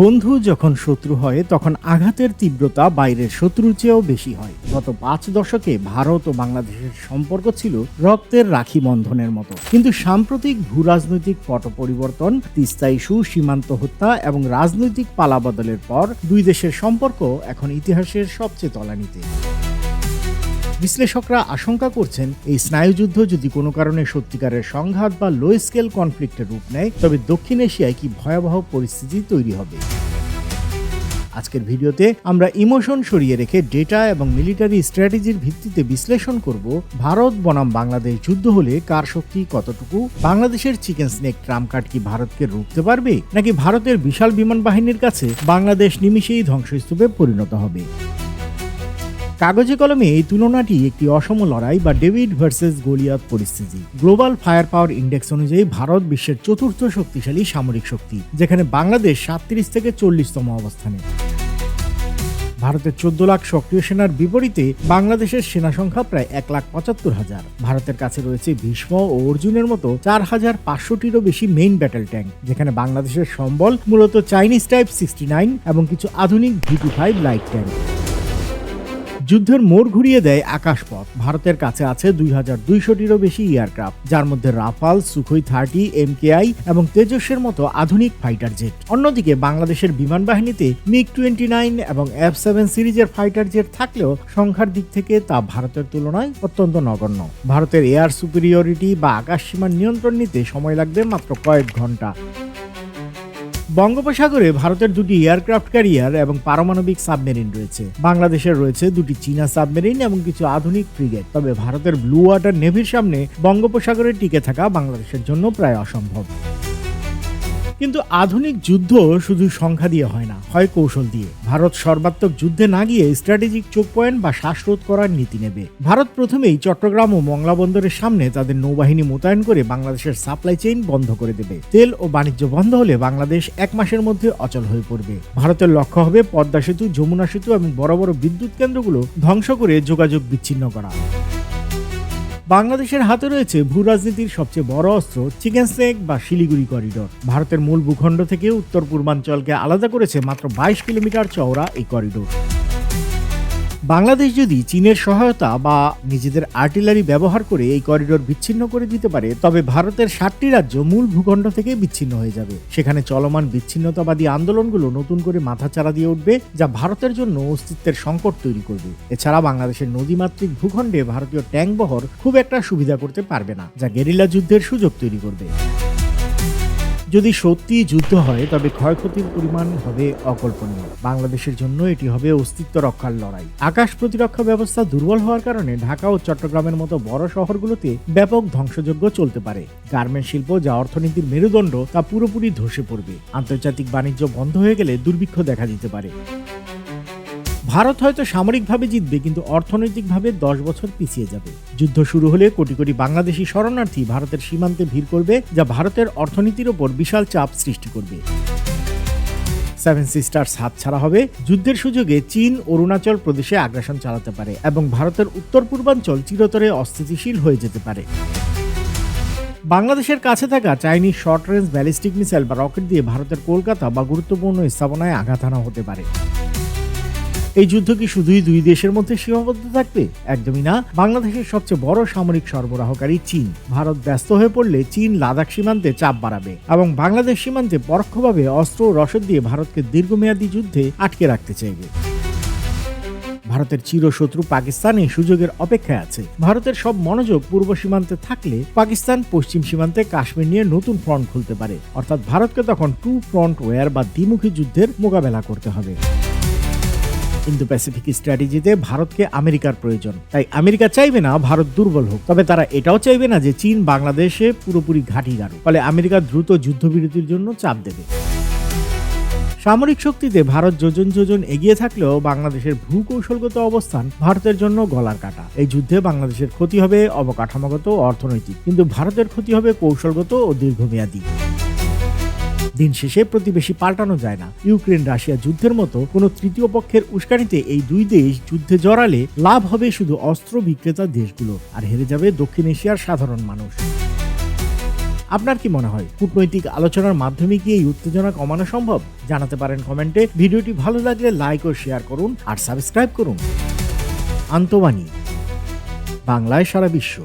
বন্ধু যখন শত্রু হয়, তখন আঘাতের তীব্রতা বাইরের শত্রুর চেয়েও বেশি হয়। গত পাঁচ দশকে ভারত ও বাংলাদেশের সম্পর্ক ছিল রক্তের রাখি বন্ধনের মতো। কিন্তু সাম্প্রতিক ভূ রাজনৈতিক পট পরিবর্তন তিস্তা ইস্যু সীমান্ত হত্যা এবং রাজনৈতিক পালাবদলের পর দুই দেশের সম্পর্ক এখন ইতিহাসের সবচেয়ে তলানিতে। বিশ্লেষকরা আশঙ্কা করছেন, এই স্নায়ুযুদ্ধ যদি কোনো কারণে সত্যিকারের সংঘাত বা লো স্কেল কনফ্লিক্টের রূপ নেয়, তবে দক্ষিণ এশিয়ায় কি ভয়াবহ পরিস্থিতি তৈরি হবে? আজকের ভিডিওতে আমরা ইমোশন সরিয়ে রেখে ডেটা এবং মিলিটারি স্ট্র্যাটেজির ভিত্তিতে বিশ্লেষণ করব, ভারত বনাম বাংলাদেশ যুদ্ধ হলে কার শক্তি কতটুকু, বাংলাদেশের চিকেন স্নেক ট্রাম কার্ড কি ভারতকে রুখতে পারবে, নাকি ভারতের বিশাল বিমান বাহিনীর কাছে বাংলাদেশ নিমিশেই ধ্বংসস্তূপে পরিণত হবে? কাগজে কলমে এই তুলনাটি একটি অসম লড়াই বা ডেভিড ভার্সেস গোলিয়াত পরিস্থিতি। গ্লোবাল ফায়ার পাওয়ার ইন্ডেক্স অনুযায়ী ভারত বিশ্বের চতুর্থ শক্তিশালী সামরিক শক্তি, যেখানে বাংলাদেশ সাতত্রিশ থেকে চল্লিশতম অবস্থানে। ভারতের চোদ্দ লাখ সক্রিয় সেনার বিপরীতে বাংলাদেশের সেনা সংখ্যা প্রায় এক লাখ পঁচাত্তর হাজার। ভারতের কাছে রয়েছে ভীষ্ম ও অর্জুনের মতো চার হাজার পাঁচশোটিরও বেশি মেইন ব্যাটেল ট্যাঙ্ক যেখানে বাংলাদেশের সম্বল মূলত চাইনিজ টাইপ সিক্সটি নাইন এবং কিছু আধুনিক ভিটি ফাইভ লাইট ট্যাঙ্ক যুদ্ধের মোড় ঘুরিয়ে দেয় আকাশপথ। ভারতের কাছে আছে দুই হাজার দুইশোটিরও বেশি এয়ারক্রাফট, যার মধ্যে রাফাল, সুখই থার্টি, এমকেআই এবং তেজসের মতো আধুনিক ফাইটার জেট। অন্যদিকে বাংলাদেশের বিমান বাহিনীতে মিগ টোয়েন্টি নাইন এবং এফ সেভেন সিরিজের ফাইটার জেট থাকলেও সংখ্যার দিক থেকে তা ভারতের তুলনায় অত্যন্ত নগণ্য। ভারতের এয়ার সুপিরিয়রিটি বা আকাশ সীমার নিয়ন্ত্রণ নিতে সময় লাগবে মাত্র কয়েক ঘণ্টা। বঙ্গোপসাগরে ভারতের দুটি এয়ারক্রাফট ক্যারিয়ার এবং পারমাণবিক সাবমেরিন রয়েছে। বাংলাদেশের রয়েছে দুটি চীনা সাবমেরিন এবং কিছু আধুনিক ফ্রিগেট। তবে ভারতের ব্লু ওয়াটার নেভির সামনে বঙ্গোপসাগরে টিকে থাকা বাংলাদেশের জন্য প্রায় অসম্ভব। কিন্তু আধুনিক যুদ্ধ শুধু সংখ্যা দিয়ে হয় না, হয় কৌশল দিয়ে। ভারত সর্বাত্মক যুদ্ধে না গিয়ে স্ট্র্যাটেজিক চোখ পয়েন্ট বা শ্বাসরোধ করার নীতি নেবে। ভারত প্রথমেই চট্টগ্রাম ও মংলা বন্দরের সামনে তাদের নৌবাহিনী মোতায়েন করে বাংলাদেশের সাপ্লাই চেইন বন্ধ করে দেবে। তেল ও বাণিজ্য বন্ধ হলে বাংলাদেশ এক মাসের মধ্যে অচল হয়ে পড়বে। ভারতের লক্ষ্য হবে পদ্মা সেতু, যমুনা সেতু এবং বড় বড় বিদ্যুৎ কেন্দ্রগুলো ধ্বংস করে যোগাযোগ বিচ্ছিন্ন করা। বাংলাদেশের হাতে রয়েছে ভূ রাজনীতির সবচেয়ে বড় অস্ত্র চিকেন স্নেক বা শিলিগুড়ি করিডর। ভারতের মূল ভূখণ্ড থেকে উত্তর পূর্বাঞ্চলকে আলাদা করেছে মাত্র বাইশ কিলোমিটার চওড়া এই করিডোর। বাংলাদেশ যদি চীনের সহায়তা বা নিজেদের আর্টিলারি ব্যবহার করে এই করিডোর বিচ্ছিন্ন করে দিতে পারে, তবে ভারতের সাতটি রাজ্য মূল ভূখণ্ড থেকে বিচ্ছিন্ন হয়ে যাবে। সেখানে চলমান বিচ্ছিন্নতাবাদী আন্দোলনগুলো নতুন করে মাথাচাড়া দিয়ে উঠবে, যা ভারতের জন্য অস্তিত্বের সংকট তৈরি করবে। এছাড়া বাংলাদেশের নদীমাতৃক ভূখণ্ডে ভারতীয় ট্যাঙ্ক বহর খুব একটা সুবিধা করতে পারবে না, যা গেরিলা যুদ্ধের সুযোগ তৈরি করবে। যদি সত্যি যুদ্ধ হয়, তবে ক্ষয়ক্ষতির পরিমাণ হবে অকল্পনীয়। বাংলাদেশের জন্য এটি হবে অস্তিত্ব রক্ষার লড়াই। আকাশ প্রতিরক্ষা ব্যবস্থা দুর্বল হওয়ার কারণে ঢাকা ও চট্টগ্রামের মতো বড় শহরগুলোতে ব্যাপক ধ্বংসযজ্ঞ চলতে পারে। গার্মেন্ট শিল্প যা অর্থনীতির মেরুদণ্ড, তা পুরোপুরি ধসে পড়বে। আন্তর্জাতিক বাণিজ্য বন্ধ হয়ে গেলে দুর্ভিক্ষ দেখা দিতে পারে। ভারত হয়তো সামরিকভাবে জিতবে, কিন্তু অর্থনৈতিকভাবে দশ বছর পিছিয়ে যাবে। যুদ্ধ শুরু হলে কোটি কোটি বাংলাদেশি শরণার্থী ভারতের সীমান্তে ভিড় করবে, যা ভারতের অর্থনীতির ওপর বিশাল চাপ সৃষ্টি করবে। সেভেন সিস্টার্স হাতছাড়া হবে। যুদ্ধের সুযোগে চীন অরুণাচল প্রদেশে আগ্রাসন চালাতে পারে এবং ভারতের উত্তর পূর্বাঞ্চল চিরতরে অস্থিতিশীল হয়ে যেতে পারে। বাংলাদেশের কাছে থাকা Chinese short range ballistic missile বা রকেট দিয়ে ভারতের কলকাতা বা গুরুত্বপূর্ণ স্থাপনায় আঘাত হানা হতে পারে। এই যুদ্ধ কি শুধুই দুই দেশের মধ্যে সীমাবদ্ধ থাকবে? একদমই না। বাংলাদেশের সবচেয়ে বড় সামরিক সরবরাহকারী চীন। ভারত ব্যস্ত হয়ে পড়লে চীন লাদাখ সীমান্তে চাপ বাড়াবে এবং বাংলাদেশ সীমান্তে পরোক্ষভাবে অস্ত্র ও রসদ দিয়ে ভারতকে দীর্ঘমেয়াদী যুদ্ধে আটকে রাখতে চাইবে। ভারতের চিরশত্রু পাকিস্তান এই সুযোগের অপেক্ষায় আছে। ভারতের সব মনোযোগ পূর্ব সীমান্তে থাকলে পাকিস্তান পশ্চিম সীমান্তে কাশ্মীর নিয়ে নতুন ফ্রন্ট খুলতে পারে। অর্থাৎ ভারতকে তখন টু ফ্রন্ট ওয়ার বা দ্বিমুখী যুদ্ধের মোকাবেলা করতে হবে। ইন্দো প্যাসিফিক স্ট্র্যাটেজিতে ভারতকে আমেরিকার প্রয়োজন। তাই আমেরিকা চাইবে না ভারত দুর্বল হোক। তবে তারা এটাও চাইবে না যে চীন বাংলাদেশে পুরোপুরি ঘাঁটি গাড়ুক। ফলে আমেরিকা দ্রুত যুদ্ধবিরতির জন্য চাপ দেবে। সামরিক শক্তিতে ভারত যোজন যোজন এগিয়ে থাকলেও বাংলাদেশের ভূকৌশলগত অবস্থান ভারতের জন্য গলার কাটা। এই যুদ্ধে বাংলাদেশের ক্ষতি হবে অবকাঠামোগত অর্থনৈতিক। কিন্তু ভারতের ক্ষতি হবে কৌশলগত ও দীর্ঘমেয়াদী। দিন শেষে প্রতিবেশী পাল্টানো যায় না। ইউক্রেন রাশিয়া যুদ্ধের মতো কোনো তৃতীয় পক্ষের উস্কানিতে এই দুই দেশ যুদ্ধে জড়ালে লাভ হবে শুধু অস্ত্র বিক্রেতা দেশগুলো, আর হেরে যাবে দক্ষিণ এশিয়ার সাধারণ মানুষ। আপনার কি মনে হয়, কূটনৈতিক আলোচনার মাধ্যমে কি এই উত্তেজনা কমানো সম্ভব? জানাতে পারেন কমেন্টে। ভিডিওটি ভালো লাগলে লাইক ও শেয়ার করুন, আর সাবস্ক্রাইব করুন। আন্তবাণী, বাংলায় সারা বিশ্ব।